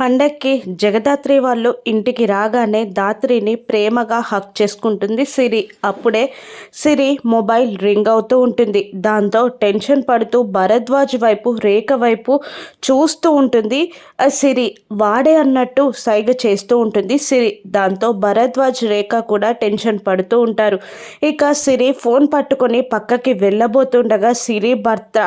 పండక్కి జగదాత్రి వాళ్ళు ఇంటికి రాగానే దాత్రిని ప్రేమగా హక్ చేసుకుంటుంది సిరి. అప్పుడే సిరి మొబైల్ రింగ్ అవుతూ ఉంటుంది. దాంతో టెన్షన్ పడుతూ భరద్వాజ్ వైపు రేఖ వైపు చూస్తూ ఉంటుంది. ఆ సిరి వాడే అన్నట్టు సైగ చేస్తూ ఉంటుంది సిరి. దాంతో భరద్వాజ్ రేఖ కూడా టెన్షన్ పడుతూ ఉంటారు. ఇక సిరి ఫోన్ పట్టుకొని పక్కకి వెళ్ళబోతుండగా సిరి భర్త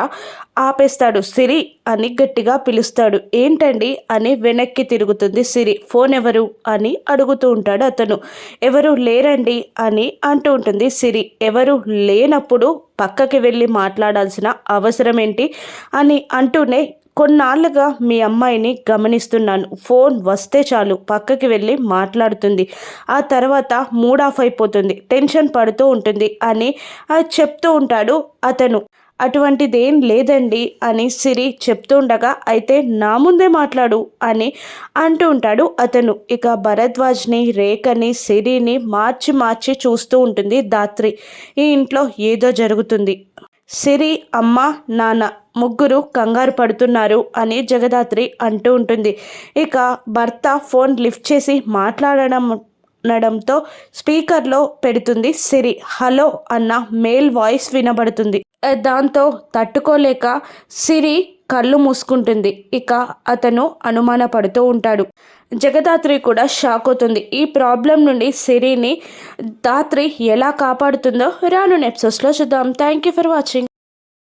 ఆపేస్తాడు. సిరి అని గట్టిగా పిలుస్తాడు. ఏంటండి? అని వెనక్కి తిరుగుతుంది సిరి. ఫోన్ ఎవరు? అని అడుగుతూ ఉంటాడు అతను. ఎవరు లేరండి? అని అంటూ ఉంటుంది సిరి. ఎవరు లేనప్పుడు పక్కకి వెళ్ళి మాట్లాడాల్సిన అవసరం ఏంటి? అని అంటూనే కొన్నాళ్ళుగా మీ అమ్మాయిని గమనిస్తున్నాను. ఫోన్ వస్తే చాలు. పక్కకి వెళ్ళి మాట్లాడుతుంది. ఆ తర్వాత మూడ్ ఆఫ్ అయిపోతుంది. టెన్షన్ పడుతూ ఉంటుంది అని చెప్తూ ఉంటాడు అతను. అటువంటిదేం లేదండి అని సిరి చెప్తుండగా అయితే నా ముందే మాట్లాడు అని అంటూ ఉంటాడు అతను. ఇక భరద్వాజ్ని రేఖని సిరిని మార్చి మార్చి చూస్తూ ఉంటుంది దాత్రి ఈ ఇంట్లో ఏదో జరుగుతుంది. సిరి అమ్మ నాన్న ముగ్గురు కంగారు పడుతున్నారు అని జగదాత్రి అంటూ ఉంటుంది. ఇక భర్త ఫోన్ లిఫ్ట్ చేసి మాట్లాడడం ఉండడంతో స్పీకర్లో పెడుతుంది సిరి హలో అన్న మేల్ వాయిస్ వినబడుతుంది. దాంతో తట్టుకోలేక సిరి కళ్ళు మూసుకుంటుంది. ఇక అతను అనుమానపడుతూ ఉంటాడు. జగదాత్రి కూడా షాక్ అవుతుంది. ఈ ప్రాబ్లం నుండి సిరిని దాత్రి ఎలా కాపాడుతుందో రాను ఎపిసోడ్స్లో చూద్దాం. Thank you for watching